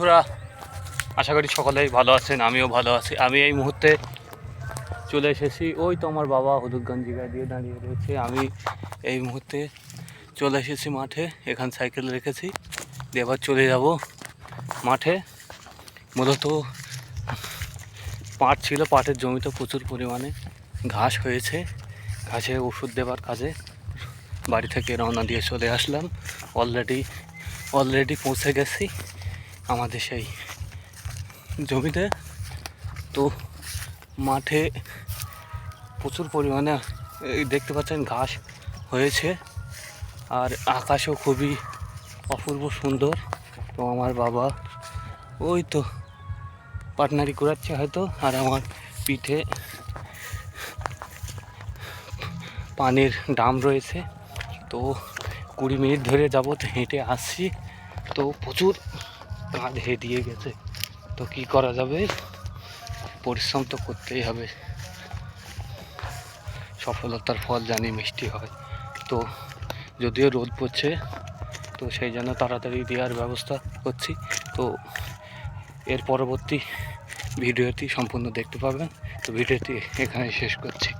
বন্ধুরা, আশা করি সকলেই ভালো আছেন, আমিও ভালো আছি। আমি এই মুহূর্তে চলে এসেছি। ওই তো আমার বাবা হলুদগঞ্জ গায়ে দিয়ে দাঁড়িয়ে রয়েছে। আমি এই মুহূর্তে চলে এসেছি মাঠে, এখান সাইকেল রেখেছি এবার চলে যাব মাঠে। মূলত পাট ছিল, পাটের জমিতে প্রচুর পরিমাণে ঘাস হয়েছে। ঘাসে ওষুধ দেবার কাজে বাড়ি থেকে রওনা দিয়ে চলে আসলাম। অলরেডি অলরেডি পৌঁছে গেছি। আমাদের সেই জমিতে। তো মাঠে প্রচুর পরিমাণে দেখতে পাচ্ছেন ঘাস হয়েছে আর আকাশও খুবই অপূর্ব সুন্দর। তো আমার বাবা ওই তো পাটনারি করাচ্ছে হয়তো, আর আমার পিঠে পানির ডাম রয়েছে। তো কুড়ি মিনিট ধরে যাবত হেঁটে আসছি। তো প্রচুর কাঁধ হেঁটিয়ে গেছে। তো কি করা যাবে? পরিশ্রম তো করতেই হবে। সফলতার ফল জানি মিষ্টি হয়। তো যদিও রোদ পড়ছে, তো সেই জন্য তাড়াতাড়ি দেওয়ার ব্যবস্থা করছি। তো এর পরবর্তী ভিডিওটি সম্পূর্ণ দেখতে পাবেন। তো ভিডিওটি এখানে শেষ করছি।